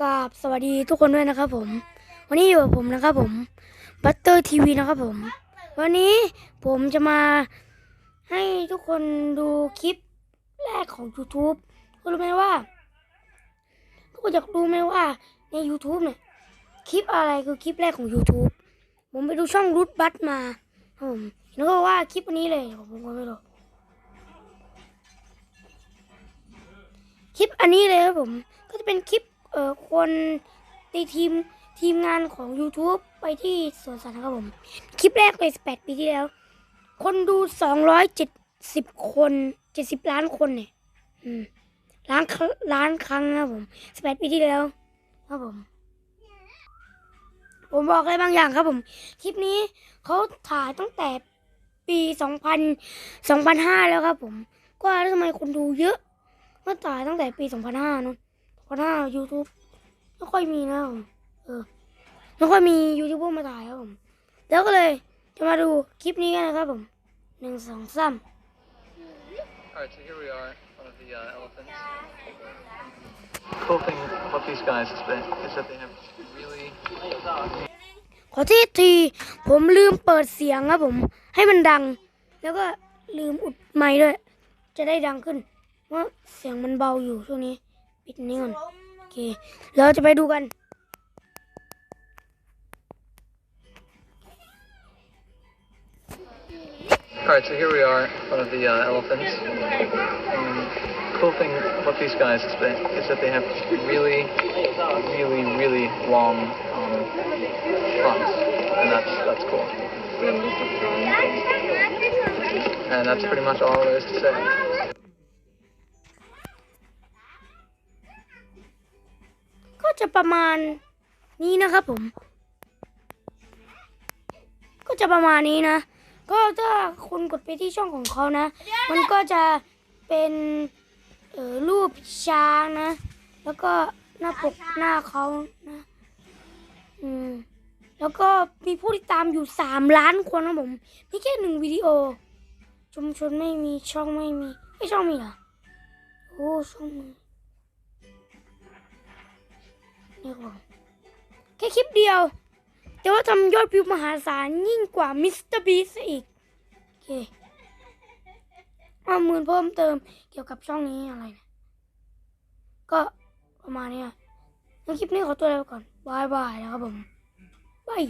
กราบสวัสดีทุกคนด้วยนะครับผม วันนี้อยู่กับผมนะครับผมบัตเตอร์ทีวีนะครับผม วันนี้ผมจะมาให้ทุกคนดูคลิปแรกของ YouTube คุณรู้ไหมว่า ทุกคนอยากรู้ไหมว่าใน YouTube เนี่ยคลิปอะไรคือคลิปแรกของ YouTube ผมไปดูช่องรูทบัตมาผมแล้วก็ว่าคลิปอันนี้เลยผมก็ไม่รู้คลิปอันนี้เลยครับผม ก็จะเป็นคลิป เอ่อคนในทีมทีมงานของ YouTube ไปที่สวนสัตว์นะครับผม คลิปแรกเลย18 ปีที่แล้ว คนดู 270 คน 70 ล้านคนเนี่ยอืมล้านครั้งล้านครั้งนะครับผม 18 ปีที่แล้วครับผม ผมบอกอะไรบางอย่างครับผม คลิปนี้เขาถ่ายตั้งแต่ปี 2000 2005 แล้วครับผม ก็แล้วทำไมคนดูเยอะเมื่อถ่ายตั้งแต่ปี 2005เนอะ 2005 YouTube ไม่ค่อยมีนะครับผมเออไม่ค่อยมียูทูบเบอร์มาถ่ายครับผมแล้วก็เลยจะมาดูคลิปนี้กันนะครับผมหนึ่งสองสาม Alright, so here we are, one of the uh, elephants. Cool thing about these guys is that, is that they have really ขอที่ทีผมลืมเปิดเสียงครับผม ให้มันดัง แล้วก็ลืมอุดไมค์ด้วย จะได้ดังขึ้นเพราะเสียงมันเบาอยู่ช่วงนี้ ปิดนี้ก่อน โอเค เราจะไปดูกัน Alright, so here we are, one of the uh, elephants. Um, cool thing about these guys is that, is that they have really, really, really long um, fronts, and that's that's cool. And that's pretty much all there is to say. จะประมาณนี้นะครับผม ก็จะประมาณนี้นะ ก็ถ้าคุณกดไปที่ช่องของเขานะ มันก็จะเป็นเออรูปช้างนะ แล้วก็หน้าปกหน้าเขานะ อืม แล้วก็มีผู้ติดตามอยู่สามล้านคนนะผมนี่แค่หนึ่งวิดีโอ ชุมชนไม่มีช่องไม่มี ไม่ช่องมีเหรอ โอ้ช่องมี นี่ครับแค่คลิปเดียว แต่ว่าทำยอดวิวมหาศาลยิ่งกว่ามิสเตอร์บีซอีก โอเคเอามื่นเพิ่มเติมเกี่ยวกับช่องนี้อะไรนะก็ประมาณนี้ยงั้นคลิปนี้ขอตัวลาไปก่อนบายบายนะครับผมบาย